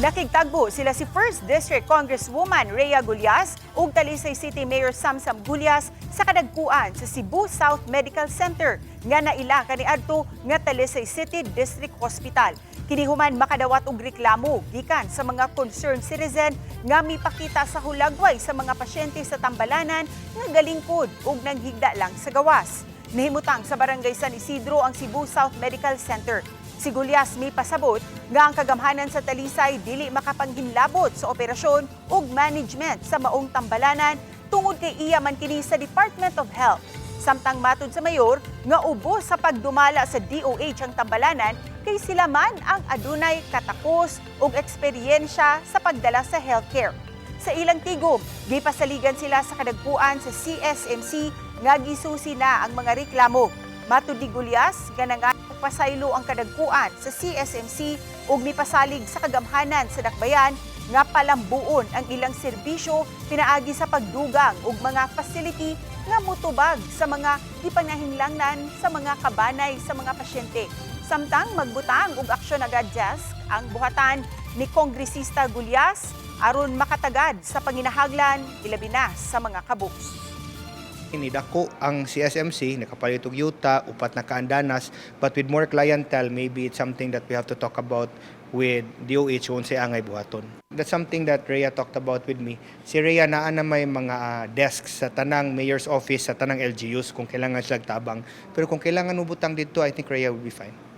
Nakigtagbo sila si 1st District Congresswoman Rhea Gulyas ug Talisay City Mayor Samsam Gulyas sa kadagpuan sa Cebu South Medical Center nga naila kaniadto nga Talisay City District Hospital. Kinihuman makadawat og reklamo gikan sa mga concerned citizen nga mipakita sa hulagway sa mga pasyente sa Tambalanan nga galingkod ug nanghigda lang sa gawas. Nahimutang sa barangay San Isidro ang Cebu South Medical Center. Si Gulyas may pasabot nga ang kagamhanan sa Talisay dili makapanghinlabot sa operasyon ug management sa maong tambalanan tungod kay iya man kini sa Department of Health. Samtang matud sa mayor nga ubos sa pagdumala sa DOH ang tambalanan kay sila man ang adunay katakos ug eksperyensya sa pagdala sa healthcare. Sa ilang tigom, gipasaligan sila sa kadagpuan sa CSMC nga gisusi na ang mga reklamo. Matud ni Gulyas, ganang pasaylo ang kadagpuan sa CSMC ug mipasalig sa kagamhanan sa dakbayan nga palambuon ang ilang serbisyo pinaagi sa pagdugang ug mga facility nga mutubag sa mga gipanahinglangan sa mga kabanay sa mga pasyente. Samtang magbutang og aksyon agad desk ang buhatan ni Kongresista Gulyas aron makatagad sa panginahaglan ilabi na sa mga kabus. Inidako ang CSMC, nakapalit og yuta, upat na kaandanas, but with more clientele, maybe it's something that we have to talk about with DOH kung sa angay buhaton. That's something that Rhea talked about with me. Si Rhea naa na may mga ah, desks sa tanang mayor's office, sa tanang LGUs kung kailangan sila tabang. Pero kung kailangan ubutang dito, I think Rhea will be fine.